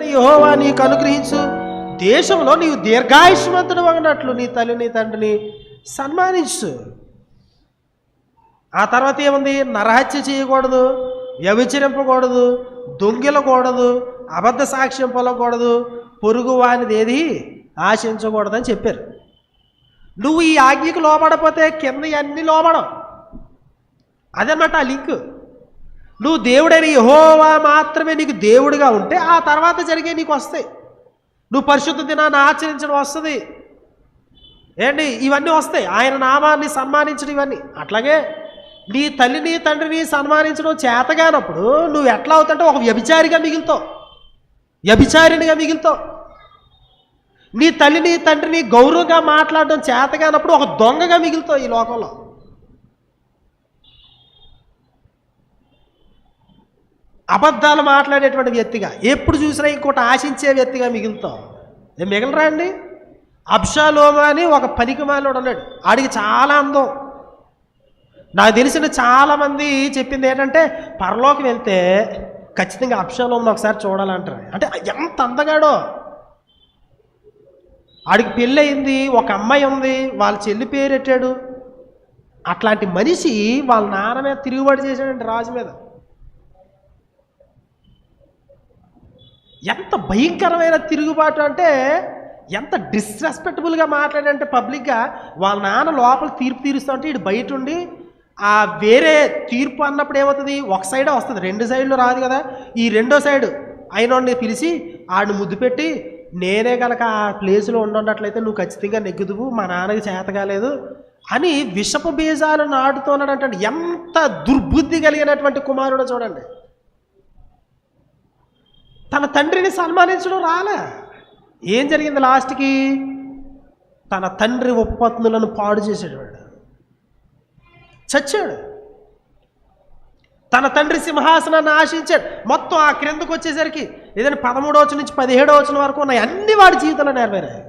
దేవుడైన యహోవా నీకు అనుగ్రహించు. దేశంలో నీవు దీర్ఘాయుష్మంతుడు అన్నట్లు నీ తల్లిని తండ్రిని సన్మానించు. ఆ తర్వాత ఏముంది? నరహత్య చేయకూడదు వ్యభిచరింపకూడదు దొంగిలకూడదు అబద్ధ సాక్ష్యం పొలకూడదు పొరుగు వానిది ఏది ఆశించకూడదని చెప్పారు. నువ్వు ఈ ఆజ్ఞకు లోబడపోతే కింద అన్ని లోబడం? అదన్నమాట ఆ లింక్. నువ్వు దేవుడైన యహోవా మాత్రమే నీకు దేవుడిగా ఉంటే ఆ తర్వాత జరిగే నీకు వస్తాయి. నువ్వు పరిశుద్ధ దినాన్ని ఆచరించడం వస్తుంది. ఏంటి? ఇవన్నీ వస్తాయి. ఆయన నామాన్ని సన్మానించడం ఇవన్నీ. అట్లాగే నీ తల్లిని తండ్రిని సన్మానించడం చేతగానప్పుడు నువ్వు ఎట్లా అవుతుంటే ఒక వ్యభిచారిగా మిగులుతావు. వ్యభిచారినిగా మిగులుతావు. నీ తల్లిని తండ్రిని గౌరవంగా మాట్లాడడం చేతగానప్పుడు ఒక దొంగగా మిగులుతావు ఈ లోకంలో. అబద్ధాలు మాట్లాడేటువంటి వ్యక్తిగా ఎప్పుడు చూసినా ఇంకోటి ఆశించే వ్యక్తిగా మిగులుతాం. ఏం మిగలరా అండి? అబ్షాలోమా అని ఒక పనికి మాలోడు ఉన్నాడు. ఆడికి చాలా అందం. నాకు తెలిసిన చాలామంది చెప్పింది ఏంటంటే పరలోకి వెళ్తే ఖచ్చితంగా అబ్షాలోమని ఒకసారి చూడాలంటారు. అంటే ఎంత అందగాడో. ఆడికి పెళ్ళి అయింది ఒక అమ్మాయి ఉంది వాళ్ళ చెల్లి పేరెట్టాడు అట్లాంటి మనిషి వాళ్ళ నాన్న మీద తిరుగుబాటు చేశాడండి రాజు మీద. ఎంత భయంకరమైన తిరుగుబాటు అంటే ఎంత డిస్రెస్పెక్టబుల్గా మాట్లాడంటే పబ్లిక్గా వాళ్ళ నాన్న లోపల తీర్పు తీరుస్తూ ఉంటే ఇటు బయట ఉండి ఆ వేరే తీర్పు అన్నప్పుడు ఏమవుతుంది? ఒక సైడే వస్తుంది. రెండు సైడ్లు రాదు కదా. ఈ రెండో సైడ్ అయినోడిని పిలిచి ఆడిని ముద్దు పెట్టి నేనే కనుక ఆ ప్లేస్లో ఉండున్నట్లయితే నువ్వు ఖచ్చితంగా నెగ్గుదువు మా నాన్నకి చేత కాలేదు అని విషపు బీజాలు నాటుతున్నాడు అంటే ఎంత దుర్బుద్ధి కలిగినటువంటి కుమారుడు చూడండి. తన తండ్రిని సన్మానించడం రాలే. ఏం జరిగింది లాస్ట్కి? తన తండ్రి ఉత్పత్తులను పాడు చేశాడు వాడు చచ్చాడు. తన తండ్రి సింహాసనాన్ని ఆశించాడు. మొత్తం ఆ క్రిందకు వచ్చేసరికి ఏదైనా పదమూడో వచ్చిన నుంచి పదిహేడో వచ్చిన వరకు ఉన్నాయి. అన్ని వాడి జీవితంలో నెరవేరాయి.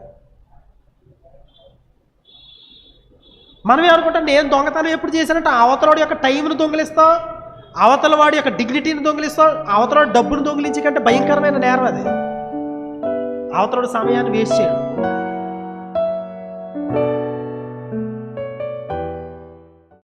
మనం ఏమనుకుంటాం? నేను దొంగతనం ఎప్పుడు చేశానంటే అవతలోడి యొక్క టైంను దొంగిలిస్తావు అవతల వాడి యొక్క డిగ్నిటీని దొంగిలిస్తాం అవతల డబ్బును దొంగిలించి కంటే భయంకరమైన నేరం అది. అవతలడు సమయాన్ని వేస్ట్ చేయడం.